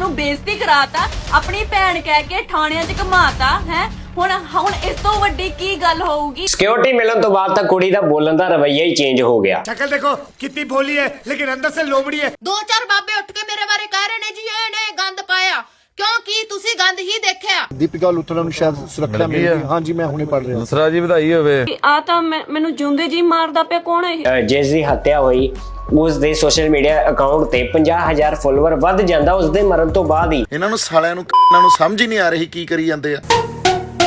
ਸਾਨੂੰ ਬੇਇੱਜ਼ਤੀ ਕਰਾਤਾ ਆਪਣੀ ਭੈਣ ਕਹਿ ਕੇ ਥਾਣਿਆਂ 'ਚ ਘਮਾਤਾ ਹੈ? ਹੁਣ ਹੁਣ ਇਸ ਤੋਂ ਵੱਡੀ ਕੀ ਗੱਲ ਹੋਊਗੀ? ਸਿਕਿਉਰਿਟੀ ਮਿਲਣ ਤੋਂ ਬਾਅਦ ਤਾਂ ਕੁੜੀ ਦਾ ਬੋਲਣ ਦਾ ਰਵਈਆ ਹੀ ਚੇਂਜ ਹੋ ਗਿਆ। ਸ਼ਕਲ ਦੇਖੋ ਕਿੰਨੀ ਬੋਲੀ ਹੈ ਲੇਕਿਨ ਅੰਦਰ ਸੇ ਲੋਮੜੀ ਹੈ। ਦੋ ਚਾਰ ਬਾਬੇ ਉੱਠ ਕੇ ਮੇਰੇ ਬਾਰੇ ਕਹਿ ਰਹੇ ਨੇ ਜੀ ਇਹਨੇ ਗੰਦ ਪਾਇਆ। ਕਿਉਂਕਿ ਤੁਸੀਂ ਗੰਦ ਹੀ ਦੇਖਿਆ? ਦੀਪਿਕਾ ਲੁਥਰਾ ਨੂੰ ਸ਼ਾਇਦ ਸੁਰੱਖਿਆ ਮਿਲ ਗਈ ਹਾਂਜੀ ਮੈਂ ਹੁਣੇ ਪੜ ਰਿਹਾ। ਦੂਸਰਾ ਜੀ ਵਧਾਈ ਹੋਵੇ। ਆ ਤਾਂ ਮੈਂ- ਮੈਨੂੰ ਜਿਉਂਦੇ ਜੀ ਮਾਰਦਾ ਪਿਆ ਕੌਣ ਹੈ ਇਹ? ਅਹ ਜਿਸ ਦੀ ਹੱਤਿਆ ਹੋਈ ਉਸ ਦੇ ਸੋਸ਼ਲ ਮੀਡੀਆ ਅਕਾਊਂਟ ਤੇ 50000 ਫਾਲੋਅਰ ਵੱਧ ਜਾਂਦਾ ਉਸ ਦੇ ਮਰਨ ਤੋਂ ਬਾਅਦ ਹੀ। ਇਹਨਾਂ ਨੂੰ ਸਾਲਿਆਂ ਨੂੰ ਇਹਨਾਂ ਨੂੰ ਸਮਝ ਹੀ ਨਹੀਂ ਆ ਰਹੀ ਕੀ ਕਰੀ ਜਾਂਦੇ ਆ।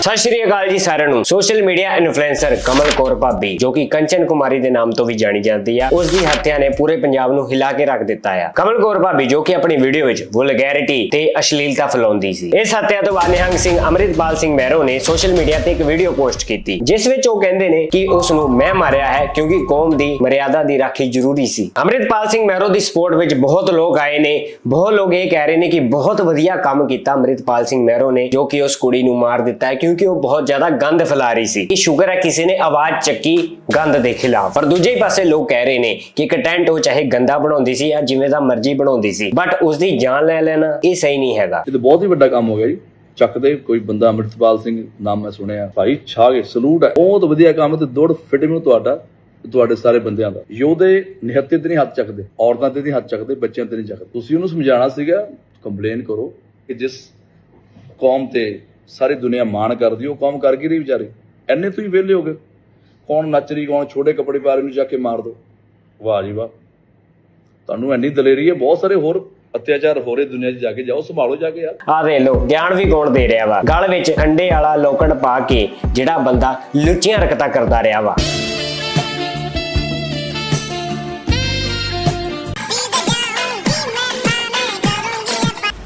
ਸਤਿ ਸ਼੍ਰੀ ਅਕਾਲ ਜੀ ਸਾਰਿਆਂ ਨੂੰ। Social media influencer Kamal Kaur ਭਾਬੀ, ਜੋ ਕਿ ਕੰਚਨ ਕੁਮਾਰੀ ਦੇ ਨਾਮ ਤੋਂ ਵੀ ਜਾਣੀ ਜਾਂਦੀ ਆ ਉਸ ਦੀ ਹੱਤਿਆ ਨੇ ਪੂਰੇ ਪੰਜਾਬ ਨੂੰ ਹਿਲਾ ਕੇ ਰੱਖ ਦਿੱਤਾ ਆ। ਕਮਲ ਕੌਰ ਭਾਬੀ, ਜੋ ਕਿ ਆਪਣੀ ਵੀਡੀਓ ਵਿੱਚ ਵਲਗੈਰਿਟੀ ਤੇ ਅਸ਼ਲੀਲਤਾ ਫੈਲਾਉਂਦੀ ਸੀ। ਇਸ ਹੱਤਿਆ ਤੋਂ ਬਾਅਦ ਨਿਹੰਗ ਸਿੰਘ ਅਮਰਿਤਪਾਲ ਸਿੰਘ ਮਹਿਰੋ ਨੇ ਸੋਸ਼ਲ ਮੀਡੀਆ ਤੇ ਇੱਕ ਵੀਡੀਓ ਪੋਸਟ ਕੀਤੀ, ਜਿਸ ਵਿੱਚ ਉਹ ਕਹਿੰਦੇ ਨੇ ਕਿ ਉਸ ਨੂੰ ਮੈਂ ਮਾਰਿਆ ਹੈ ਕਿਉਂਕਿ ਕੌਮ ਦੀ ਮਰਿਆਦਾ ਦੀ ਰਾਖੀ ਜ਼ਰੂਰੀ ਸੀ। ਅਮਰਿਤਪਾਲ ਸਿੰਘ ਮਹਿਰੋ ਦੀ ਸਪੋਰਟ ਵਿੱਚ ਬਹੁਤ ਲੋਕ ਆਏ ਨੇ। ਬਹੁਤ ਲੋਕ ਇਹ ਕਹਿ ਰਹੇ ਨੇ ਕਿ ਬਹੁਤ ਵਧੀਆ ਕੰਮ ਕੀਤਾ ਅਮਰਿਤਪਾਲ ਸਿੰਘ ਮਹਿਰੋ ਨੇ, ਜੋ ਕਿ ਉਸ ਕੁੜੀ ਨੂੰ ਮਾਰ ਦਿੱਤਾ ਹੈ ਕਿਉਂਕਿ ਉਹ ਬਹੁਤ ਜ਼ਿਆਦਾ ਗੰਦ ਫੈਲਾ ਰਹੀ ਸੀ। ਇਹ ਸ਼ੁਕਰ ਹੈ, ਕਿਸੇ ਨੇ ਆਵਾਜ਼ ਚੱਕੀ ਗੰਦ ਦੇ ਖਿਲਾਫ। ਪਰ ਦੂਜੇ ਪਾਸੇ ਲੋਕ ਕਹਿ ਰਹੇ ਨੇ ਕਿ ਕੰਟੈਂਟ ਉਹ ਚਾਹੇ ਗੰਦਾ ਬਣਾਉਂਦੀ ਸੀ ਜਾਂ ਜਿਵੇਂ ਦਾ ਮਰਜ਼ੀ ਬਣਾਉਂਦੀ ਸੀ ਬਟ ਉਸ ਦੀ ਜਾਨ ਲੈ ਲੈਣਾ ਇਹ ਸਹੀ ਨਹੀਂ ਹੈਗਾ। ਇਹ ਤਾਂ ਬਹੁਤ ਹੀ ਵੱਡਾ ਕੰਮ ਹੋ ਗਿਆ ਜੀ। ਚੱਕਦੇ ਕੋਈ ਬੰਦਾ ਅੰਮ੍ਰਿਤਪਾਲ ਸਿੰਘ ਨਾਮ ਮੈਂ ਸੁਣਿਆ। ਭਾਈ ਛਾਗੇ ਸਲੂਟ ਹੈ। ਬਹੁਤ ਵਧੀਆ ਕੰਮ ਤੇ ਦੌੜ ਫਿਟਿੰਗ ਨੂੰ ਤੁਹਾਡਾ, ਤੁਹਾਡੇ ਸਾਰੇ ਬੰਦਿਆਂ ਦਾ। ਯੋਧੇ ਨਿਹੱਤੇ ਤੇ ਨਹੀਂ ਹੱਥ ਚੱਕਦੇ, ਔਰਤਾਂ ਤੇ ਨਹੀਂ ਹੱਥ ਚੱਕਦੇ, ਬੱਚਿਆਂ ਤੇ ਨਹੀਂ ਚੱਕਦੇ। ਤੁਸੀਂ ਉਹਨੂੰ ਸਮਝਾਉਣਾ ਸੀਗਾ ਕੰਪਲੇਨ ਕਰੋ ਕਿ ਜਿਸ ਕੌਮ ਤੇ ਸਾਰੀ ਦੁਨੀਆ ਮਾਣ ਕਰਦੀ ਉਹ ਕੌਮ ਕਰ ਕੀ ਰਹੀ ਵਿਚਾਰੀ। ਐਨੇ ਤੁਸੀਂ ਵਿਹਲੇ ਹੋ ਗਏ। ਕੌਣ ਨੱਚ ਰਹੀ ਕੌਣ ਛੋਟੇ ਕੱਪੜੇ ਪਾ ਰਹੀ ਨੂੰ ਜਾ ਕੇ ਮਾਰ ਦੋ। ਵਾਹ ਜੀ ਵਾਹ। ਤੁਹਾਨੂੰ ਐਨੀ ਦਲੇਰੀ ਹੈ ਬਹੁਤ ਸਾਰੇ ਹੋਰ ਅਤਿਆਚਾਰ ਹੋ ਰਹੇ ਦੁਨੀਆ 'ਚ ਜਾ ਕੇ। ਜਾਓ ਸੰਭਾਲੋ ਜਾ ਕੇ ਯਾਰ। ਆ ਦੇ ਲੋ ਗਿਆਨ ਵੀ ਕੌਣ ਦੇ ਰਿਹਾ ਵਾ। ਗਲ ਵਿੱਚ ਅੰਡੇ ਵਾਲਾ ਲੋਕੜ ਪਾ ਕੇ ਜਿਹੜਾ ਬੰਦਾ ਲੁੱਚੀਆਂ ਹਰਕਤਾਂ ਕਰਦਾ ਰਿਹਾ ਵਾ।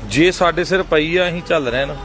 ਜੇ ਸਾਡੇ ਸਿਰ ਪਈ ਆ ਅਸੀਂ ਚੱਲ ਰਹੇ ਨਾ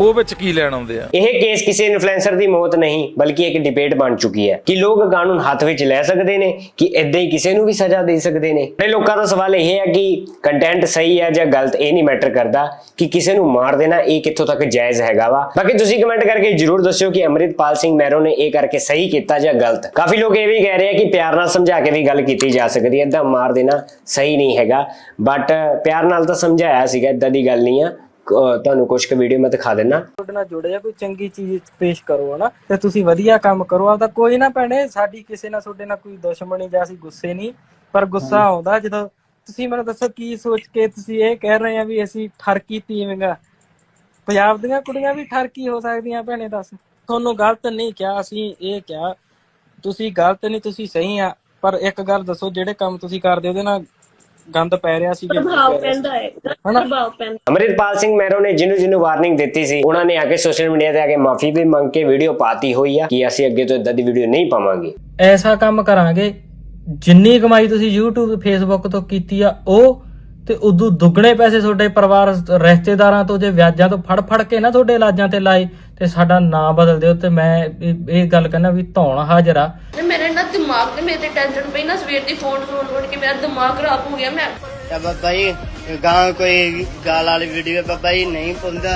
ਉਹ ਵਿੱਚ ਕੀ ਲੈਣ ਆਉਂਦੇ ਆ? ਇਹ ਕੇਸ ਕਿਸੇ ਇਨਫਲੂਐਂਸਰ ਦੀ ਮੌਤ ਨਹੀਂ, ਬਲਕਿ ਇੱਕ ਡਿਬੇਟ ਬਣ ਚੁੱਕੀ ਹੈ ਕਿ ਲੋਕ ਕਾਨੂੰਨ ਹੱਥ ਵਿੱਚ ਲੈ ਸਕਦੇ ਨੇ, ਕਿ ਇਦਾਂ ਹੀ ਕਿਸੇ ਨੂੰ ਵੀ ਸਜ਼ਾ ਦੇ ਸਕਦੇ ਨੇ। ਤੇ ਲੋਕਾਂ ਦਾ ਸਵਾਲ ਇਹ ਹੈ ਕਿ ਕੰਟੈਂਟ ਸਹੀ ਹੈ ਜਾਂ ਗਲਤ, ਇਹ ਨਹੀਂ ਮੈਟਰ ਕਰਦਾ ਕਿ ਕਿਸੇ ਨੂੰ ਮਾਰ ਦੇਣਾ, ਇਹ ਕਿੱਥੋਂ ਤੱਕ ਜਾਇਜ਼ ਹੈਗਾ ਵਾ। ਬਾਕੀ ਤੁਸੀਂ ਕਮੈਂਟ ਕਰਕੇ ਜਰੂਰ ਦੱਸਿਓ ਕਿ ਅਮਰਿਤਪਾਲ ਸਿੰਘ ਮਹਿਰੋ ਨੇ ਇਹ ਕਰਕੇ ਸਹੀ ਕੀਤਾ ਜਾਂ ਗਲਤ। ਕਾਫੀ ਲੋਕ ਇਹ ਵੀ ਕਹਿ ਰਹੇ ਆ ਕਿ ਪਿਆਰ ਨਾਲ ਸਮਝਾ ਕੇ ਵੀ ਗੱਲ ਕੀਤੀ ਜਾ ਸਕਦੀ ਹੈ ਇਦਾਂ ਮਾਰ ਦੇਣਾ ਸਹੀ ਨਹੀਂ ਹੈਗਾ। ਬਟ ਪਿਆਰ ਨਾਲ ਤਾਂ ਸਮਝਾਇਆ ਸੀਗਾ ਇਦਾਂ ਦੀ ਗੱਲ ਨਹੀਂ ਆ। ਤੁਹਾਨੂੰ ਕੁਝ ਕੁ ਵੀਡੀਓ ਮੈਂ ਦਿਖਾ ਦਿੰਨਾ। ਤੁਹਾਡੇ ਨਾਲ ਜੁੜੇ ਆ ਕੋਈ ਚੰਗੀ ਚੀਜ਼ ਪੇਸ਼ ਕਰੋ ਹਨਾ? ਤੇ ਤੁਸੀਂ ਵਧੀਆ ਕੰਮ ਕਰੋ ਆਪਦਾ ਕੋਈ ਨਾ ਭੈਣੇ ਸਾਡੀ ਕਿਸੇ ਨਾਲ ਤੁਹਾਡੇ ਨਾਲ ਕੋਈ ਦੁਸ਼ਮਣੀ ਜਾਂ ਅਸੀਂ ਗੁੱਸੇ ਨਹੀਂ ਪਰ ਗੁੱਸਾ ਆਉਂਦਾ ਜਦੋਂ ਤੁਸੀਂ ਮੈਨੂੰ ਦੱਸੋ ਕੀ ਸੋਚ ਕੇ ਤੁਸੀਂ ਇਹ ਕਹਿ ਰਹੇ ਆ ਵੀ ਅਸੀਂ ਠਰਕੀ ਤੀਵੀਂਗਾ ਪੰਜਾਬ ਦੀਆਂ ਕੁੜੀਆਂ ਵੀ ਠਰਕੀ ਹੋ ਸਕਦੀਆਂ ਭੈਣੇ ਦੱਸ। ਤੁਹਾਨੂੰ ਗਲਤ ਨਹੀਂ ਕਿਹਾ ਅਸੀਂ ਇਹ ਕਿਹਾ ਤੁਸੀਂ ਗਲਤ ਨਹੀਂ ਤੁਸੀਂ ਸਹੀ ਆ ਪਰ ਇੱਕ ਗੱਲ ਦੱਸੋ ਜਿਹੜੇ ਕੰਮ ਤੁਸੀਂ ਕਰਦੇ ਉਹਦੇ ਨਾਲ ਗੰਦ ਪੈ ਰਿਹਾ ਸੀ ਕਿ ਪ੍ਰਭਾਵ ਪੈਂਦਾ ਹੈ ਹਨਾ ਅਮਰਿਤਪਾਲ ਸਿੰਘ ਮਹਿਰੋ ਨੇ ਜਿਹਨੂੰ ਜਿਹਨੂੰ ਵਾਰਨਿੰਗ ਦਿੱਤੀ ਸੀ ਉਹਨਾਂ ਨੇ ਆ ਕੇ ਸੋਸ਼ਲ ਮੀਡੀਆ ਤੇ ਆ ਕੇ ਮਾਫੀ ਵੀ ਮੰਗ ਕੇ ਵੀਡੀਓ ਪਾਤੀ ਹੋਈ ਆ ਕਿ ਅਸੀਂ ਅੱਗੇ ਤੋਂ ਇਦਾਂ ਦੀ ਵੀਡੀਓ ਨਹੀਂ ਪਾਵਾਂਗੇ। ਐਸਾ ਕੰਮ ਕਰਾਂਗੇ ਜਿੰਨੀ ਕਮਾਈ ਤੁਸੀਂ YouTube Facebook ਤੋਂ ਕੀਤੀ ਆ ਉਹ ਤੇ ਉਦੋਂ ਦੁੱਗਣੇ ਪੈਸੇ ਤੁਹਾਡੇ ਪਰਿਵਾਰ ਰਿਸ਼ਤੇਦਾਰਾਂ ਤੋਂ ਜੇ ਵਿਆਜਾਂ ਤੋਂ ਫੜ ਫੜ ਕੇ ਨਾ ਤੁਹਾਡੇ ਇਲਾਜਾਂ ਤੇ ਲਾਏ ਤੇ ਸਾਡਾ ਨਾਂ ਬਦਲ ਦਿਓ ਤੇ ਮੈਂ ਇਹ- ਗੱਲ ਕਹਿੰਦਾ ਵੀ ਧੌਣ ਹਾਜ਼ਰ ਆ। ਮੇਰੇ ਦਿਮਾਗ ਤੇ ਮੇਰੇ ਤੇ ਟੈਨਸ਼ਨ ਪਈ ਨਾ ਸਵੇਰ ਦੀ ਫੋਨ ਫੋਨ ਫੋਨ ਕੇ ਮੇਰਾ ਦਿਮਾਗ ਖਰਾਬ ਹੋ ਗਿਆ ਮੈਂ या बाबा जी गाँव कोई गाल वाली वीडियो बाबा जी नहीं पुंदा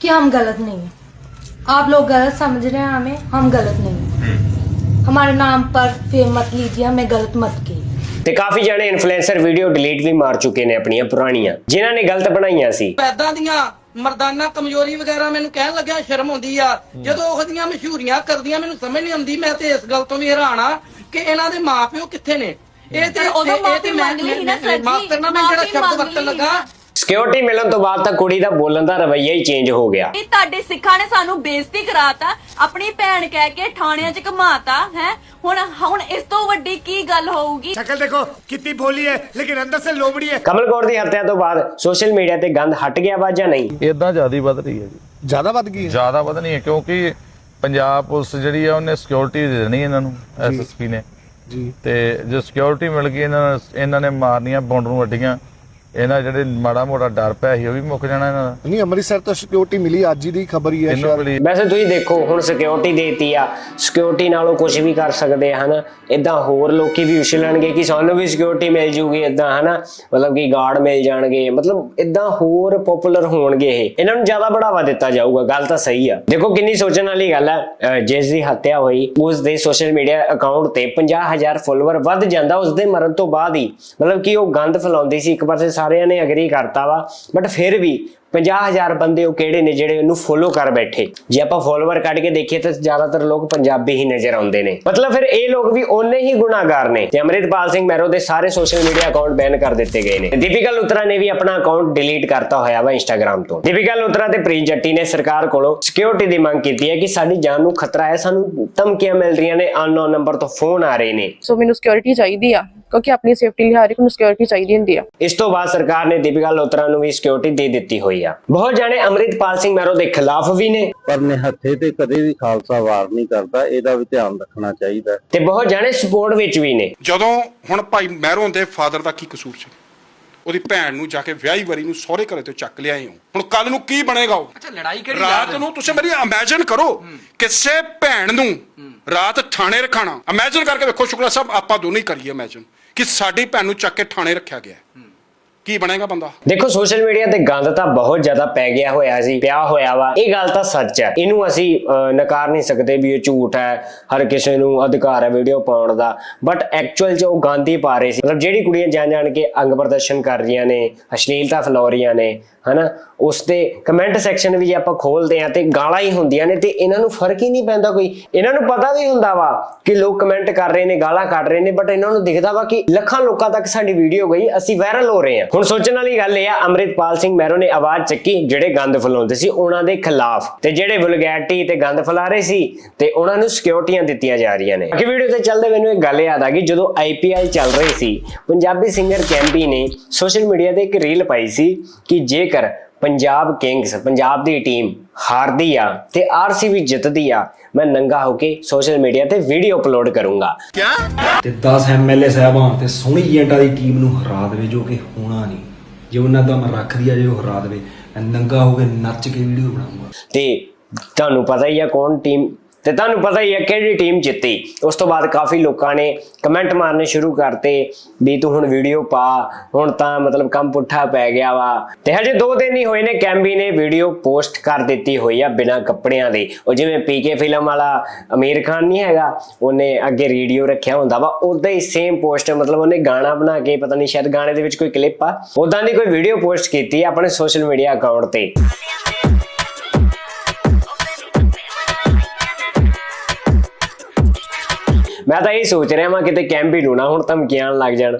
कि हम गलत नहीं हैं आप लोग गलत समझ रहे हैं हमें हम गलत नहीं हैं हमारे नाम पर फेम मत लीजिए हमें गलत मत कीजिए ਤੇ ਕਾਫੀ ਜਣੇ ਇਨਫਲੂਐਂਸਰ ਵੀਡੀਓ ਡਿਲੀਟ ਵੀ ਮਾਰ ਚੁੱਕੇ ਨੇ ਆਪਣੀਆਂ ਪੁਰਾਣੀਆਂ ਜਿਨ੍ਹਾਂ ਨੇ ਗਲਤ ਬਣਾਈਆਂ ਸੀ ਪੈਦਾਂ ਦੀਆਂ ਮਰਦਾਨਾ ਕਮਜ਼ੋਰੀ ਵਗੈਰਾ ਮੈਨੂੰ ਕਹਿਣ ਲੱਗਿਆ ਸ਼ਰਮ ਆਉਂਦੀ ਆ। ਜਦੋਂ ਉਹਦੀਆਂ ਮਸ਼ਹੂਰੀਆਂ ਕਰਦੀਆਂ ਮੈਨੂੰ ਸਮਝ ਨਹੀਂ ਆਉਂਦੀ ਮੈਂ ਤੇ ਇਸ ਗੱਲ ਤੋਂ ਵੀ ਹੈਰਾਨ ਆ ਕਿ ਇਹਨਾਂ ਦੇ ਮਾਪਿਓ ਕਿੱਥੇ ਨੇ? ਇਹ ਤੇ ਉਦੋਂ ਮਾਫ਼ੀ ਮੈਂ ਮੰਗ ਲਈ ਨਾ ਸਰ ਜੀ, ਮਾਫ ਕਰਨਾ ਮੈਂ ਜਿਹੜਾ ਸ਼ਬਦ ਵਰਤਣ ਲੱਗਾ। ਸਿਕਿਉਰਿਟੀ ਮਿਲਣ ਤੋਂ ਬਾਅਦ ਤਾਂ ਕੁੜੀ ਦਾ ਬੋਲਣ ਦਾ ਰਵਈਆ ਹੀ ਚੇਂਜ ਹੋ ਗਿਆ। ਇਹ ਤੁਹਾਡੇ ਸਿੱਖਾਂ ਨੇ ਸਾਨੂੰ ਬੇਇੱਜ਼ਤੀ ਕਰਾਤਾ ਆਪਣੀ ਭੈਣ ਕਹਿ ਕੇ ਥਾਣਿਆਂ 'ਚ ਘਮਾਤਾ ਹੈ? ਹੁਣ ਹੁਣ ਇਸ ਤੋਂ ਵੱਡੀ ਕੀ ਗੱਲ ਹੋਊਗੀ? ਸ਼ਕਲ ਦੇਖੋ ਕਿੰਨੀ ਭੋਲੀ ਹੈ ਲੇਕਿਨ ਅੰਦਰ ਸੇ ਲੋਮੜੀ ਹੈ। ਕਮਲ ਕੌਰ ਦੀ ਹੱਤਿਆ ਤੋਂ ਬਾਅਦ ਸੋਸ਼ਲ ਮੀਡੀਆ ਤੇ ਗੰਦ ਹਟ ਗਿਆ ਵਾ ਜਾਂ ਨਹੀਂ? ਇਦਾਂ ਜ਼ਿਆਦਾ ਵੱਧ ਰਹੀ ਹੈ ਜੀ। ਜ਼ਿਆਦਾ ਵੱਧ ਗਈ ਹੈ? ਜ਼ਿਆਦਾ ਵਧਣੀ ਹੈ ਕਿਉਂਕਿ ਪੰਜਾਬ ਪੁਲਿਸ ਜਿਹੜੀ ਆ ਉਹਨੇ ਸਿਕਿਉਰਿਟੀ ਦੇ ਦੇਣੀ ਇਹਨਾਂ ਨੂੰ ਐਸਐਸਪੀ ਨੇ। ਜੀ। ਤੇ ਜੇ ਸਿਕਿਉਰਿਟੀ ਮਿਲ ਗਈ ਇਹਨਾਂ ਨੂੰ- ਇਹਨਾਂ ਨੇ ਮਾਰਨੀਆਂ ਬੌਂਡ ਵੱਡੀਆਂ ਇਹਨਾਂ ਜਿਹੜੇ ਮਾੜਾ ਮੋਟਾ ਡਰ ਪਿਆ ਸੀ ਉਹ ਵੀ ਮੁੱਕ ਜਾਣਾ ਇਹਨਾਂ ਦਾ। ਨਹੀਂ ਅੰਮ੍ਰਿਤਸਰ ਤੋਂ ਸਿਕਿਉਰਿਟੀ ਮਿਲੀ ਅੱਜ ਹੀ ਦੀ ਖਬਰ ਹੀ ਹੈ ਸ਼ਾਇਦ। ਵੈਸੇ ਤੁਸੀਂ ਦੇਖੋ ਹੁਣ ਸਿਕਿਉਰਿਟੀ ਦੇਤੀ ਆ। ਸਿਕਿਉਰਿਟੀ ਨਾਲੋਂ ਕੁਝ ਵੀ ਕਰ ਸਕਦੇ ਆ ਹਨਾ? ਇਦਾਂ ਹੋਰ ਲੋਕੀ ਵੀ ਉਛਲਣਗੇ ਕਿ ਸਾਨੂੰ ਵੀ ਸਿਕਿਉਰਿਟੀ ਮਿਲ ਜੂਗੀ ਇਦਾਂ ਹਨਾ? ਮਤਲਬ ਕਿ ਗਾਰਡ ਮਿਲ ਜਾਣਗੇ। ਮਤਲਬ ਇਦਾਂ ਹੋਰ ਪਪੂਲਰ ਹੋਣਗੇ ਇਹ। ਇਹਨਾਂ ਨੂੰ ਜ਼ਿਆਦਾ ਬੜਾਵਾ ਦਿੱਤਾ ਜਾਊਗਾ ਗੱਲ ਤਾਂ ਸਹੀ ਆ। ਦੇਖੋ ਕਿੰਨੀ ਸੋਚਣ ਵਾਲੀ ਗੱਲ ਹੈ ਜਿਸ ਦੀ ਹੱਤਿਆ ਹੋਈ ਉਸ ਦੇ ਸੋਸ਼ਲ ਮੀਡੀਆ ਅਕਾਊਂਟ ਤੇ 50000 ਫਾਲੋਅਰ ਵੱਧ ਜਾਂਦਾ ਉਸ ਦੇ ਮਰਨ ਤੋਂ ਬਾਅਦ ਹੀ। ਮਤਲਬ ਕਿ ਉਹ ਗੰਦ ਫੈਲਾਉਂਦੀ ਸੀ ਇੱਕ ਪਾਸੇ ਸਾਰਿਆਂ ਨੇ ਅਗਰੀ ਕਰਤਾ ਵਾ ਬਟ ਫਿਰ ਵੀ 50000 ਬੰਦੇ ਉਹ ਕਿਹੜੇ ਨੇ ਜਿਹੜੇ ਉਹਨੂੰ ਫੋਲੋ ਕਰ ਬੈਠੇ। ਜੇ ਆਪਾਂ ਫੋਲੋਵਰ ਕੱਢ ਕੇ ਦੇਖੀਏ ਤਾਂ ਜ਼ਿਆਦਾਤਰ ਲੋਕ ਪੰਜਾਬੀ ਹੀ ਨਜ਼ਰ ਆਉਂਦੇ ਨੇ। ਮਤਲਬ ਫਿਰ ਇਹ ਲੋਕ ਵੀ ਓਨੇ ਹੀ ਗੁਨਾਹਗਾਰ ਨੇ। ਤੇ ਅਮਰਿਤਪਾਲ ਸਿੰਘ ਮੈਰੋ ਦੇ ਸਾਰੇ ਸੋਸ਼ਲ ਮੀਡੀਆ ਅਕਾਊਂਟ ਬੈਨ ਕਰ ਦਿੱਤੇ ਗਏ ਨੇ। ਦੀਪਿਕਾ ਲੁਤਰਾ ਨੇ ਵੀ ਆਪਣਾ ਅਕਾਊਂਟ ਡਿਲੀਟ ਕਰਤਾ ਹੋਇਆ ਵਾ ਇੰਸਟਾਗ੍ਰam ਤੋਂ। ਦੀਪਿਕਾ ਲੁਤਰਾ ਤੇ ਪ੍ਰੀਤ ਜੱਟੀ ਨੇ ਸਰਕਾਰ ਕੋਲੋਂ ਸਿਕਿਉਰਿਟੀ ਦੀ ਮੰਗ ਕੀਤੀ ਹੈ ਕਿ ਸਾਡੀ ਜਾਨ ਨੂੰ ਖਤਰਾ ਹੈ ਸਾਨੂੰ ਧਮਕੀਆਂ ਮਿਲ ਰਹੀਆਂ ਨੇ ਅਨਨੋਨ ਨੰਬਰ ਤੋਂ ਫੋਨ ਆ ਰਹੇ ਨੇ। ਸੋ ਮੈਨੂੰ ਸਿਕਿਉਰਿਟੀ ਚਾਹੀਦੀ ਆ ਕਿਉਂਕਿ ਆਪਣੀ ਸੇਫਟੀ ਲਈ ਹਰ ਇੱਕ ਨੂੰ ਸਿਕਿਉਰਿਟੀ ਚਾਹੀਦੀ ਹੁੰਦੀ ਆ। ਇਸ ਤੋਂ ਬਾਅਦ ਸਰਕਾਰ ਨੇ ਦੀਪਿਕਾ ਲੋਤਰਾ ਨੂੰ ਵੀ ਸਿਕਿਉਰਿਟੀ ਦੇ ਦਿੱਤੀ ਹੋਈ ਆ। ਬਹੁਤ ਜਾਣੇ ਅਮਰਿਤਪਾਲ ਸਿੰਘ ਮੈਰੋ ਦੇ ਖਿਲਾਫ ਵੀ ਨੇ। ਪਰ ਨਿਹੱਥੇ ਤੇ ਕਦੇ ਵੀ ਖਾਲਸਾ ਵਾਰ ਨਹੀਂ ਕਰਦਾ ਇਹਦਾ ਵੀ ਧਿਆਨ ਰੱਖਣਾ ਚਾਹੀਦਾ। ਤੇ ਬਹੁਤ ਜਾਣੇ ਸਪੋਰਟ ਵਿੱਚ ਵੀ ਨੇ। ਜਦੋਂ ਹੁਣ ਭਾਈ ਮਹਿਰੋਂ ਦੇ ਫਾਦਰ ਦਾ ਕੀ ਕਸੂਰ ਸੀ? ਉਹਦੀ ਭੈਣ ਨੂੰ ਜਾ ਕੇ ਵਿਆਹੀ ਵਰੀ ਨੂੰ ਸਹੁਰੇ ਘਰੇ ਤੋਂ ਚੱਕ ਲਿਆਏ ਹੋ। ਹੁਣ ਕੱਲ ਨੂੰ ਕੀ ਬਣੇਗਾ ਉਹ? ਅੱਛਾ ਲੜਾਈ ਕਿਹੜੀ ਰਾਤ ਨੂੰ? ਤੁਸੀਂ ਮੇਰੀ ਇਮੇਜਿਨ ਕਰੋ ਕਿਸੇ ਭੈਣ ਨੂੰ ਰਾਤ ਥਾਣੇ ਰਖਾਣਾ। ਇਮੇਜਿਨ ਕਰਕੇ ਵੇਖੋ ਸ਼ੁਕਲਾ ਸਾਹਿਬ ਆਪਾਂ ਦੋਨੇ ਹੀ ਕਰੀਏ ਇਮੇਜਿਨ ਕਿ ਸਾਡੀ ਭੈਣ ਨੂੰ ਚੱਕ ਕੇ ਥਾਣੇ ਰੱਖਿਆ ਗਿਆ। ਹੈ। ਕੀ ਬਣੇਗਾ ਬੰਦਾ? ਦੇਖੋ, ਸੋਸ਼ਲ ਮੀਡੀਆ ਤੇ ਗੰਦ ਤਾਂ ਬਹੁਤ ਜ਼ਿਆਦਾ ਪੈ ਗਿਆ ਹੋਇਆ ਸੀ, ਪਿਆ ਹੋਇਆ ਵਾ। ਇਹ ਗੱਲ ਤਾਂ ਸੱਚ ਹੈ। ਇਹਨੂੰ ਅਸੀਂ ਨਕਾਰ ਨਹੀਂ ਸਕਦੇ ਵੀ ਇਹ ਝੂਠ ਹੈ, ਹਰ ਕਿਸੇ ਨੂੰ ਅਧਿਕਾਰ ਹੈ ਵੀਡੀਓ ਪਾਉਣ ਦਾ। ਬਟ ਐਕਚੁਅਲ 'ਚ ਉਹ ਗੰਦ ਹੀ ਪਾ ਰਹੇ ਸੀ। ਮਤਲਬ ਜਿਹੜੀ ਕੁੜੀਆਂ ਜਾਣ ਜਾਣ ਕੇ ਅੰਗ ਪ੍ਰਦਰਸ਼ਨ ਕਰ ਰਹੀਆਂ ਨੇ, ਅਸ਼ਲੀਲਤਾ ਫੈਲਾ ਰਹੀਆਂ ਨੇ, ਹਨਾ? ਉਸ ਤੇ ਕਮੈਂਟ ਸੈਕਸ਼ਨ ਵੀ ਜੇ ਆਪਾਂ ਖੋਲਦੇ ਆ ਤੇ ਗਾਲਾਂ ਹੀ ਹੁੰਦੀਆਂ ਨੇ ਤੇ ਇਹਨਾਂ ਨੂੰ ਫ਼ਰਕ ਹੀ ਨਹੀਂ ਪੈਂਦਾ ਕੋਈ। ਇਹਨਾਂ ਨੂੰ ਪਤਾ ਵੀ ਹੁੰਦਾ ਵਾ ਕਿ ਲੋਕ ਕਮੈਂਟ ਕਰ ਰਹੇ ਨੇ, ਗਾਲਾਂ ਕੱਢ ਰਹੇ ਨੇ ਬਟ ਇਹਨਾਂ ਨੂੰ ਦਿਖਦਾ ਵਾ ਕਿ ਲੱਖਾਂ ਲੋਕਾਂ ਤੱਕ ਸਾਡੀ ਵੀਡੀਓ ਗਈ, ਅਸੀਂ ਵਾਇਰਲ ਹੋ ਰਹੇ ਹਾਂ। ਹੁਣ ਸੋਚਣ ਵਾਲੀ ਗੱਲ ਇਹ ਆ, ਅੰਮ੍ਰਿਤਪਾਲ ਸਿੰਘ ਮਹਿਰੋ ਨੇ ਆਵਾਜ਼ ਚੱਕੀ, ਜਿਹੜੇ ਗੰਦ ਫੈਲਾਉਂਦੇ ਸੀ, ਉਹਨਾਂ ਦੇ ਖਿਲਾਫ। ਤੇ ਜਿਹੜੇ ਵਲਗੈਰਿਟੀ ਤੇ ਗੰਦ ਫੈਲਾ ਰਹੇ ਸੀ, ਤੇ ਉਹਨਾਂ ਨੂੰ ਸਿਕਿਉਰਟੀਆਂ ਦਿੱਤੀਆਂ ਜਾ ਰਹੀਆਂ ਨੇ। ਅਗੇ ਵੀਡੀਓ ਤੇ ਚੱਲਦੇ ਮੈਨੂੰ ਇੱਕ ਗੱਲ ਯਾਦ ਆ ਗਈ, ਜਦੋਂ ਆਈਪੀਐਲ ਚੱਲ ਰਹੀ ਸੀ, ਪੰਜਾਬੀ ਸਿੰਗਰ ਕੈਂਬੀ ਨੇ ਸੋਸ਼ਲ ਮੀਡੀਆ ਤੇ ਇੱਕ ਰੀਲ ਪਾਈ ਸੀ ਕਿ ਜੇਕਰ ਪੰਜਾਬ ਕਿੰਗਸ ਪੰਜਾਬ ਦੀ ਟੀਮ ਹਾਰਦੀ ਆ ਤੇ ਆਰਸੀਬੀ ਜਿੱਤਦੀ ਆ। ਮੈਂ ਨੰਗਾ ਹੋ ਕੇ ਸੋਸ਼ਲ ਮੀਡੀਆ ਤੇ ਵੀਡੀਓ ਅਪਲੋਡ ਕਰੂੰਗਾ। ਤੇ 10 ਐਮਐਲਏ ਸਾਹਿਬਾਨ ਤੇ ਸੋਹਣੀ ਏਜੰਟਾਂ ਦੀ ਟੀਮ ਨੂੰ ਹਰਾ ਦੇਵੇ ਜੋ ਕਿ ਹੋਣਾ ਨਹੀਂ। ਜੇ ਉਹਨਾਂ ਦਾ ਮੈਂ ਰੱਖਦੀ ਆ ਜੇ ਉਹ ਹਰਾ ਦੇਵੇ ਮੈਂ ਨੰਗਾ ਹੋ ਕੇ ਨੱਚ ਕੇ ਵੀਡੀਓ ਬਣਾਉਂਗਾ। ਤੇ ਤੁਹਾਨੂੰ ਪਤਾ ਹੀ ਆ ਕੌਣ ਟੀਮ ਤੇ ਤੁਹਾਨੂੰ ਪਤਾ ਹੀ ਹੈ ਕਿਹੜੀ ਟੀਮ ਜਿੱਤੀ। ਉਸ ਤੋਂ ਬਾਅਦ ਕਾਫੀ ਲੋਕਾਂ ਨੇ ਕਮੈਂਟ ਮਾਰਨੇ ਸ਼ੁਰੂ ਕਰਤੇ ਵੀ ਤੂੰ ਹੁਣ ਵੀਡੀਓ ਪਾ, ਹੁਣ ਤਾਂ ਮਤਲਬ ਕੰਮ ਪੁੱਠਾ ਪੈ ਗਿਆ ਵਾ। ਤੇ ਹਜੇ 2 ਦਿਨ ਹੀ ਹੋਏ ਨੇ, ਕੈਂਬੀ ਨੇ ਵੀਡੀਓ ਪੋਸਟ ਕਰ ਦਿੱਤੀ ਹੋਈ ਆ ਬਿਨਾਂ ਕੱਪੜਿਆਂ ਦੇ। ਉਹ ਜਿਵੇਂ ਪੀਕੇ ਫਿਲਮ ਵਾਲਾ ਅਮੀਰ ਖਾਨ ਨਹੀਂ ਹੈਗਾ, ਉਹਨੇ ਅੱਗੇ ਰੇਡੀਓ ਰੱਖਿਆ ਹੁੰਦਾ ਵਾ ਉਦਾਂ ਹੀ ਸੇਮ ਪੋਸਟ ਮਤਲਬ ਉਹਨੇ ਗਾਣਾ ਬਣਾ ਕੇ, ਪਤਾ ਨਹੀਂ ਸ਼ਾਇਦ ਗਾਣੇ ਦੇ ਵਿੱਚ ਕੋਈ ਕਲਿੱਪ ਆ ਉਦਾਂ ਦੀ ਕੋਈ ਵੀਡੀਓ ਪੋਸਟ ਕੀਤੀ ਆਪਣੇ ਸੋਸ਼ਲ ਮੀਡੀਆ ਅਕਾਊਂਟ ਤੇ। ਮੈਂ ਤਾਂ ਇਹ ਸੋਚ ਰਿਹਾ ਮੈਂ ਕਿਤੇ ਕੈਂਪ ਹੀ ਨੂੰ, ਹੁਣ ਧਮਕੀਆਂ ਆਉਣ ਲੱਗ ਜਾਣ।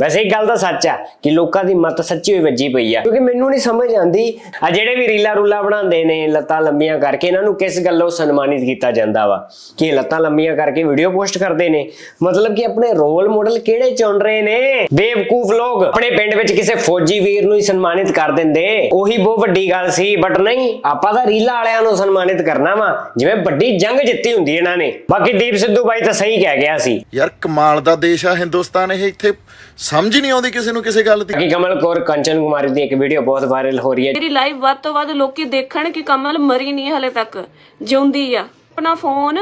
ਵੈਸੇ ਇੱਕ ਗੱਲ ਤਾਂ ਸੱਚ ਆ ਕਿ ਲੋਕਾਂ ਦੀ ਮਤ ਸੱਚੀ ਹੋਈ, ਵੱਜੀ ਪਈ ਆ। ਕਿਉਂਕਿ ਮੈਨੂੰ ਨਹੀਂ ਸਮਝ ਆਉਂਦੀ ਆ ਜਿਹੜੇ ਵੀ ਰੀਲਾ ਰੂਲਾ ਬਣਾਉਂਦੇ ਨੇ, ਲੱਤਾਂ ਲੰਮੀਆਂ ਕਰਕੇ ਇਹਨਾਂ ਨੂੰ ਕਿਸ ਗੱਲੋਂ ਸਨਮਾਨਿਤ ਕੀਤਾ ਜਾਂਦਾ ਵਾ? ਕਿ ਲੱਤਾਂ ਲੰਮੀਆਂ ਕਰਕੇ ਵੀਡੀਓ ਪੋਸਟ ਕਰਦੇ ਨੇ। ਮਤਲਬ ਕਿ ਆਪਣੇ ਰੋਲ ਮਾਡਲ ਕਿਹੜੇ ਚੁਣ ਰਹੇ ਨੇ? ਬੇਵਕੂਫ ਲੋਕ ਆਪਣੇ ਪਿੰਡ ਵਿੱਚ ਕਿਸੇ ਫੌਜੀ ਵੀਰ ਨੂੰ ਹੀ ਸਨਮਾਨਿਤ ਕਰ ਦਿੰਦੇ। ਉਹੀ ਬਹੁਤ ਵੱਡੀ ਗੱਲ ਸੀ ਬਟ ਨਹੀਂ, ਆਪਾਂ ਤਾਂ ਰੀਲਾ ਵਾਲਿਆਂ ਨੂੰ ਸਨਮਾਨਿਤ ਕਰਨਾ ਵਾ। ਜਿਵੇਂ ਵੱਡੀ ਜੰਗ ਜਿੱਤੀ ਹੁੰਦੀ ਇਹਨਾਂ ਨੇ। ਬਾਕੀ ਦੀਪ ਸਿੱਧੂ ਬਾਈ ਤਾਂ ਸਹੀ ਕਹਿ ਗਿਆ ਸੀ। ਯਾਰ ਕਮਾਲ ਦਾ ਦੇਸ਼ ਆ ਹਿੰਦੁਸਤਾਨ, ਇਹ ਇੱਥੇ ਸਮਝ ਨਹੀਂ ਆਉਂਦੀ ਕਿਸੇ ਨੂੰ ਕਿਸੇ ਗੱਲ ਦੀ। ਕਿ ਕਮਲ ਕੌਰ ਕੰਚਨ ਕੁਮਾਰੀ ਦੀ ਇੱਕ ਵੀਡੀਓ ਬਹੁਤ ਵਾਇਰਲ ਹੋ ਰਹੀ ਹੈ। ਮੇਰੀ ਲਾਈਵ ਵੱਧ ਤੋਂ ਵੱਧ ਲੋਕੀ ਦੇਖਣ ਕਿ ਕਮਲ ਮਰੀ ਨਹੀਂ ਹਲੇ ਤੱਕ ਜਿਉਂਦੀ ਆ। ਆਪਣਾ ਫੋਨ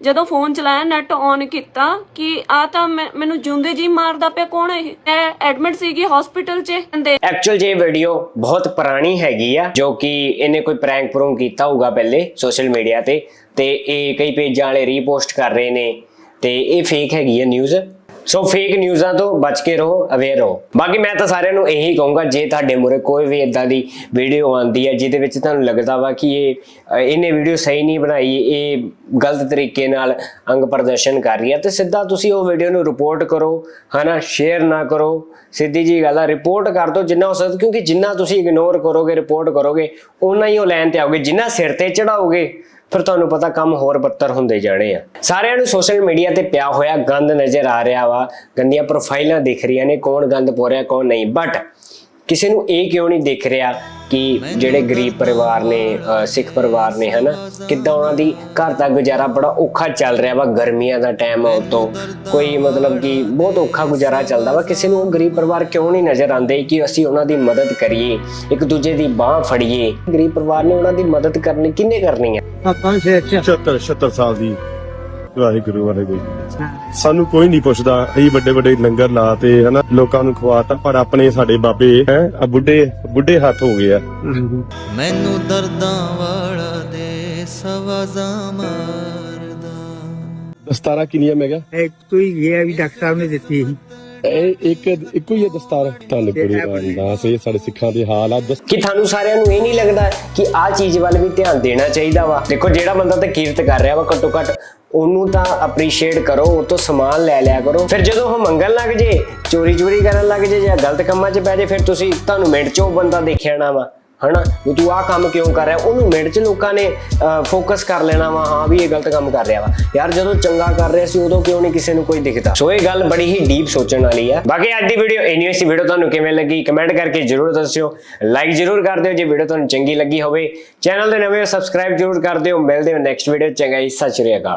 ਜਦੋਂ ਫੋਨ ਚਲਾਇਆ ਨੈਟ ਔਨ ਕੀਤਾ ਕਿ ਆ ਤਾਂ ਮੈਨੂੰ ਜਿਉਂਦੇ ਜੀ ਮਾਰਦਾ ਪਿਆ ਕੌਣ ਇਹ? ਮੈਂ ਐਡਮਿਟ ਸੀਗੀ ਹਸਪੀਟਲ 'ਚ। ਕਹਿੰਦੇ ਐਕਚੁਅਲ ਜੇ ਵੀਡੀਓ ਬਹੁਤ ਪੁਰਾਣੀ ਹੈਗੀ ਆ ਜੋ ਕਿ ਇਹਨੇ ਕੋਈ ਪ੍ਰੈਂਕ ਪ੍ਰੂੰਕ ਕੀਤਾ ਹੋਊਗਾ ਪਹਿਲੇ ਸੋਸ਼ਲ ਮੀਡੀਆ ਤੇ। ਤੇ ਇਹ ਕਈ ਪੇਜਾਂ ਵਾਲੇ ਰੀਪੋਸਟ ਕਰ ਰਹੇ ਨੇ। ਤੇ ਇਹ ਫੇਕ ਹੈਗੀ ਆ ਨਿਊਜ਼ ਸੋ ਫੇਕ ਨਿਊਜ਼ਾਂ ਤੋਂ ਬਚ ਕੇ ਰਹੋ ਅਵੇਅਰ ਰਹੋ। ਬਾਕੀ ਮੈਂ ਤਾਂ ਸਾਰਿਆਂ ਨੂੰ ਇਹੀ ਕਹੂੰਗਾ, ਜੇ ਤੁਹਾਡੇ ਮੂਰੇ ਕੋਈ ਵੀ ਇਦਾਂ ਦੀ ਵੀਡੀਓ ਆਉਂਦੀ ਹੈ ਜਿਹਦੇ ਵਿੱਚ ਤੁਹਾਨੂੰ ਲੱਗਦਾ ਵਾ ਕਿ ਇਹ ਇਹਨੇ ਵੀਡੀਓ ਸਹੀ ਨਹੀਂ ਬਣਾਈ, ਇਹ ਗਲਤ ਤਰੀਕੇ ਨਾਲ ਅੰਗ ਪ੍ਰਦਰਸ਼ਨ ਕਰ ਰਹੀ ਹੈ ਤੇ ਸਿੱਧਾ ਤੁਸੀਂ ਉਹ ਵੀਡੀਓ ਨੂੰ ਰਿਪੋਰਟ ਕਰੋ, ਹਨਾ? ਸ਼ੇਅਰ ਨਾ ਕਰੋ। ਸਿੱਧੀ ਜੀ ਗੱਲ ਆ ਰਿਪੋਰਟ ਕਰ ਦਿਓ ਜਿੰਨਾ ਹੋ ਸਕਦਾ, ਕਿਉਂਕਿ ਜਿੰਨਾ ਤੁਸੀਂ ਇਗਨੋਰ ਕਰੋਗੇ ਰਿਪੋਰਟ ਕਰੋਗੇ ਉਨਾ ਹੀ ਉਹ ਲਾਈਨ ਤੇ ਆਓਗੇ, ਜਿੰਨਾ ਸਿਰ ਤੇ ਚੜਾਓਗੇ ਫਿਰ ਤੁਹਾਨੂੰ ਪਤਾ ਕੰਮ ਹੋਰ ਬੱਤਰ ਹੁੰਦੇ ਜਾਣੇ ਆ। ਸਾਰਿਆਂ ਨੂੰ ਸੋਸ਼ਲ ਮੀਡੀਆ ਤੇ ਪਿਆ ਹੋਇਆ ਗੰਦ ਨਜ਼ਰ ਆ ਰਿਹਾ ਵਾ। ਗੰਦੀਆਂ ਪ੍ਰੋਫਾਈਲਾਂ ਦਿਖ ਰਹੀਆਂ ਨੇ, ਕੌਣ ਗੰਦ ਪੋ ਰਿਹਾ, ਕੌਣ ਨਹੀਂ। ਬਟ ਕਿਸੇ ਨੂੰ ਇਹ ਕਿਉਂ ਨਹੀਂ ਦਿਖ ਰਿਹਾ ਕਿ ਜਿਹੜੇ ਗਰੀਬ ਪਰਿਵਾਰ ਨੇ ਸਿੱਖ ਪਰਿਵਾਰ ਨੇ ਹਨਾ ਕਿੱਦਾਂ ਉਹਨਾਂ ਦੀ ਘਰ ਦਾ ਗੁਜ਼ਾਰਾ ਬੜਾ ਔਖਾ ਚੱਲ ਰਿਹਾ ਵਾ ਗਰਮੀਆਂ ਦਾ ਟਾਈਮ ਆ ਉਤੋਂ। ਕੋਈ ਮਤਲਬ ਕਿ ਬਹੁਤ ਔਖਾ ਗੁਜ਼ਾਰਾ ਚੱਲਦਾ ਵਾ। ਕਿਸੇ ਨੂੰ ਉਹ ਗਰੀਬ ਪਰਿਵਾਰ ਕਿਉਂ ਨਹੀਂ ਨਜ਼ਰ ਆਉਂਦੇ ਕਿ ਅਸੀਂ ਉਹਨਾਂ ਦੀ ਮਦਦ ਕਰੀਏ ਇੱਕ ਦੂਜੇ ਦੀ ਬਾਹ ਫੜੀਏ? ਗਰੀਬ ਪਰਿਵਾਰ ਨੇ ਉਹਨਾਂ ਦੀ ਮਦਦ ਕਰਨੀ ਕਿੰਨੇ ਕਰਨੀ ਹੈ 76 76 ਸਾਲ ਦੀ ਵਾਹਿਗੁਰੂ ਵਾਹਿਗੁਰੂ। ਸਾਨੂੰ ਕੋਈ ਨਹੀਂ ਪੁੱਛਦਾ ਅਸੀਂ ਵੱਡੇ ਵੱਡੇ ਲੰਗਰ ਲਾਤੇ ਹਨਾ ਲੋਕਾਂ ਨੂੰ ਖਵਾਤਾ ਪਰ ਆਪਣੇ ਸਾਡੇ ਬਾਬੇ ਹੈ ਆ ਬੁੱਢੇ ਬੁੱਢੇ ਹੱਥ ਹੋ ਗਏ ਆ। ਮੈਨੂੰ ਦਰਦਾਂ ਵਾਲਾ ਦੇ ਸਵਾਜ਼ਾਂ ਮਾਰਦਾ। ਦਸਤਾਰਾ ਕਿੰਨੀਆਂ ਮੈਂ ਕਿਹਾ? ਇੱਕ ਤੋਂ ਹੀ ਗਿਆ ਵੀ ਡਾਕਟਰ ਸਾਹਿਬ ਨੇ ਦਿੱਤੀ ਸੀ। ਇਹ ਇੱਕ ਇੱਕੋ ਹੀ ਹੈ ਦਸਤਾਰ। ਤੁਹਾਨੂੰ ਗੁਰੂ ਰਾਮਦਾਸ ਇਹ ਸਾਡੇ ਸਿੱਖਾਂ ਦੇ ਹਾਲ ਆ। ਕਿ ਤੁਹਾਨੂੰ ਸਾਰਿਆਂ ਨੂੰ ਇਹ ਨਹੀਂ ਲੱਗਦਾ ਕਿ ਆਹ ਚੀਜ਼ ਵੱਲ ਵੀ ਧਿਆਨ ਦੇਣਾ ਚਾਹੀਦਾ ਵਾ? ਦੇਖੋ ਜਿਹੜਾ ਬੰਦਾ ਤਾਂ ਕੀਰਤ ਕਰ ਰਿਹਾ ਵਾ ਘੱਟੋ ਘੱਟ ਉਹਨੂੰ ਤਾਂ ਅਪਰੀਸ਼ੀਏਟ ਕਰੋ, ਉਹ ਤੋਂ ਸਮਾਨ ਲੈ ਲਿਆ ਕਰੋ। ਫਿਰ ਜਦੋਂ ਉਹ ਮੰਗਣ ਲੱਗ ਜੇ, ਚੋਰੀ ਚੋਰੀ ਕਰਨ ਲੱਗ ਜੇ ਜਾਂ ਗਲਤ ਕੰਮਾਂ 'ਚ ਪੈ ਜੇ, ਫਿਰ ਤੁਸੀਂ ਤੁਹਾਨੂੰ ਮਿੰਟ 'ਚ ਉਹ ਬੰਦਾ ਦੇਖਿਆ ਨਾ ਵਾ, ਹਨਾ? ਵੀ ਤੂੰ ਆਹ ਕੰਮ ਕਿਉਂ ਕਰ ਰਿਹਾ? ਉਹਨੂੰ ਮਿੰਟ 'ਚ ਲੋਕਾਂ ਨੇ ਫੋਕਸ ਕਰ ਲੈਣਾ ਵਾ, ਹਾਂ ਵੀ ਇਹ ਗਲਤ ਕੰਮ ਕਰ ਰਿਹਾ ਵਾ। ਯਾਰ ਜਦੋਂ ਚੰਗਾ ਕਰ ਰਿਹਾ ਸੀ, ਉਦੋਂ ਕਿਉਂ ਨਹੀਂ ਕਿਸੇ ਨੂੰ ਕੋਈ ਦਿਖਦਾ? ਸੋ ਇਹ ਗੱਲ ਬੜੀ ਹੀ ਡੀਪ ਸੋਚਣ ਵਾਲੀ ਆ। ਬਾਕੀ ਅੱਜ ਦੀ ਵੀਡੀਓ ਇੰਨੀ ਸੀ। ਵੀਡੀਓ ਤੁਹਾਨੂੰ ਕਿਵੇਂ ਲੱਗੀ ਕਮੈਂਟ ਕਰਕੇ ਜਰੂਰ ਦੱਸਿਓ। ਲਾਈਕ ਜਰੂਰ ਕਰ ਦਿਓ। ਜੇ ਵੀਡੀਓ ਤੁਹਾਨੂੰ ਚੰਗੀ ਲੱਗੀ ਹੋਵੇ ਚੈਨਲ ਦੇ ਨਵੇਂ ਸਬਸਕ੍ਰਾਈਬ ਜਰੂਰ ਕਰ ਦਿਓ। ਮਿਲਦੇ ਹਾਂ ਨੈਕਸਟ ਵੀਡੀਓ ਚੰਗਾ ਜੀ, ਸਤਿ ਸ਼੍ਰੀ ਅਕਾਲ।